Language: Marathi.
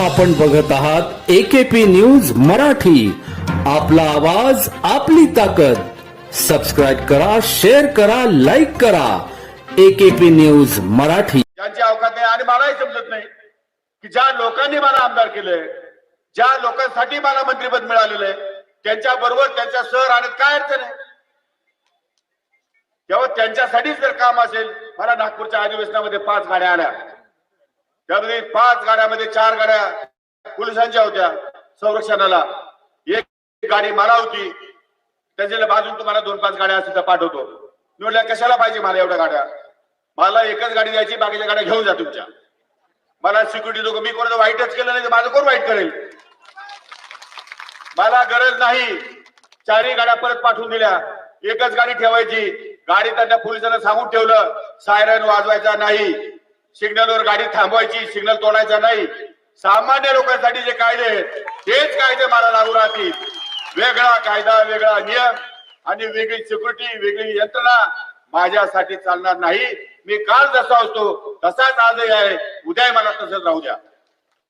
आपण बघत आहात एकेपी न्यूज मराठी. आपला आवाज आपली ताकद. सबस्क्राईब करा शेअर करा लाईक करा. AKP news Marathi. त्यांची अवकात नाही आणि मलाही समजत नाही की ज्या लोकांनी मला आमदार केलंय ज्या लोकांसाठी मला मंत्रीपद मिळालेलं आहे त्यांच्या बरोबर त्यांच्या सर आणि काय अडचण आहे तेव्हा त्यांच्यासाठीच जर काम असेल मला नागपूरच्या अधिवेशनामध्ये पाच गाड्या आल्या. त्यामध्ये पाच गाड्यामध्ये चार गाड्या पोलिसांच्या होत्या संरक्षणाला. एक गाडी मला होती. त्याच्या बाजून तुम्हाला दोन पाच गाड्या सुद्धा पाठवतो. मी म्हटलं कशाला पाहिजे मला एवढ्या गाड्या? मला एकच गाडी द्यायची बाकीच्या गाड्या घेऊन जा तुमच्या. मला सिक्युरिटी लोक मी कोणाचं वाईटच केलं नाही तर माझं कोण वाईट करेल? मला गरज नाही. चारही गाड्या परत पाठवून दिल्या. एकच गाडी ठेवायची. गाडी त्यांना पोलिसांना सांगून ठेवलं. सायरन वाजवायचा नाही. सिग्नलवर गाडी थांबवायची सिग्नल तोडायचा नाही. सामान्य लोकांसाठी जे कायदे आहेत तेच कायदे मला लागू राहतील. वेगळा कायदा वेगळा नियम आणि वेगळी सिक्युरिटी वेगळी यंत्रणा माझ्यासाठी चालणार नाही. मी काल जसा असतो तसाच आजही आहे. उद्याही मला तसंच राहू द्या.